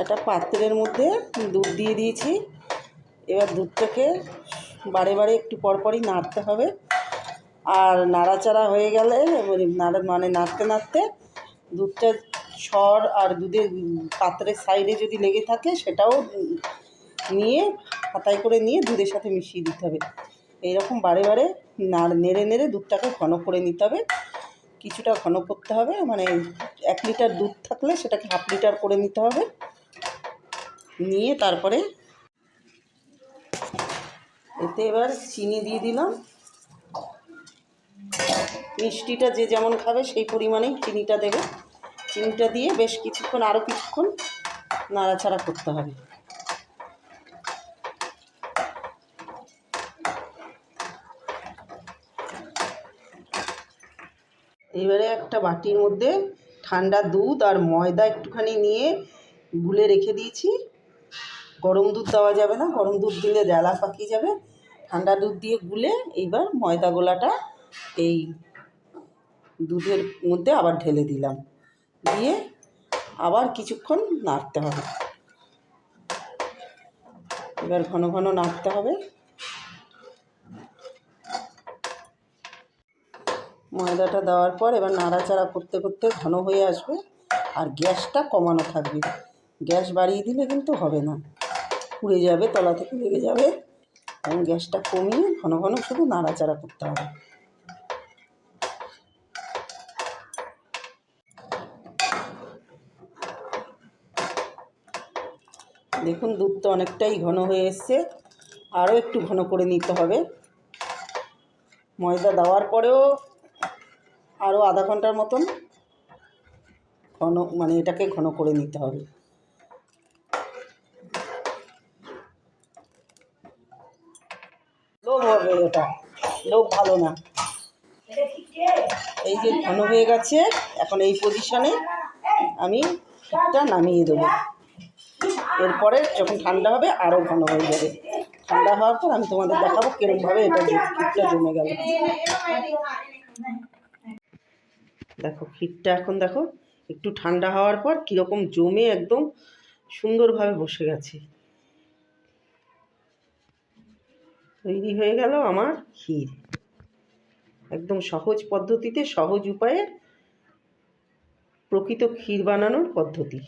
একটা পাত্রের মধ্যে দুধ দিয়ে দিয়েছি। এবার দুধটাকে বারে বারে একটু পরপরই নাড়তে হবে। আর নাড়াচাড়া হয়ে গেলে, নাড়া মানে নাড়তে নাড়তে দুধটা সর আর দুধের পাত্রের সাইডে যদি লেগে থাকে, সেটাও নিয়ে হাতায় করে নিয়ে দুধের সাথে মিশিয়ে দিতে হবে। এইরকম বারে বারে নাড় নেড়ে নেড়ে দুধটাকে ঘন করে নিতে হবে। কিছুটা ঘন করতে হবে। মানে এক লিটার দুধ থাকলে সেটাকে হাফ লিটার করে নিতে হবে। নিয়ে তারপরে এতে এবার চিনি দিয়ে দিলাম। মিষ্টিটা যে যেমন খাবে সেই পরিমাণেই চিনিটা দেবে। চিনিটা দিয়ে বেশ কিছুক্ষণ আরও কিছুক্ষণ নাড়াচাড়া করতে হবে। এবারে একটা বাটির মধ্যে ঠান্ডা দুধ আর ময়দা একটুখানি নিয়ে গুলে রেখে দিয়েছি। গরম দুধ দেওয়া যাবে না, গরম দুধ দিলে জ্বালা পাকিয়ে যাবে। ঠান্ডা দুধ দিয়ে গুলে এইবার ময়দা গোলাটা এই দুধের মধ্যে আবার ঢেলে দিলাম। দিয়ে আবার কিছুক্ষণ নাড়তে হবে। এবার ঘন ঘন নাড়তে হবে। ময়দাটা দেওয়ার পর এবার নাড়াচাড়া করতে করতে ঘন হয়ে আসবে। আর গ্যাসটা কমানো থাকবে। গ্যাস বাড়িয়ে দিলে কিন্তু হবে না। পুড়ে যাবে, তলা থেকে লেগে যাবে। এবং গ্যাসটা কমিয়ে ঘন ঘন শুধু নাড়াচাড়া করতে হবে। দেখুন, দুধটা অনেকটাই ঘন হয়ে এসছে। আরও একটু ঘন করে নিতে হবে। ময়দা দেওয়ার পরেও আরও আধা ঘণ্টার মতন ঘন মানে এটাকে ঘন করে নিতে হবে। লোভ হবে এটা লোভ ভালো না। এই যে ঘন হয়ে গেছে, এখন এই পজিশনে আমি এটা নামিয়ে দেবো। এরপরে যখন ঠান্ডা হবে আরও ঘন হয়ে যাবে। ঠান্ডা হওয়ার পর আমি তোমাদের দেখাবো কিরমভাবে এটা ক্ষীরটা জমে গেল। দেখো, ক্ষীরটা এখন দেখো, একটু ঠান্ডা হওয়ার পর কীরকম জমে একদম সুন্দরভাবে বসে গেছে। তৈরি হয়ে গেল আমার ক্ষীর। একদম সহজ পদ্ধতিতে সহজ উপায়ে প্রকৃত ক্ষীর বানানোর পদ্ধতি।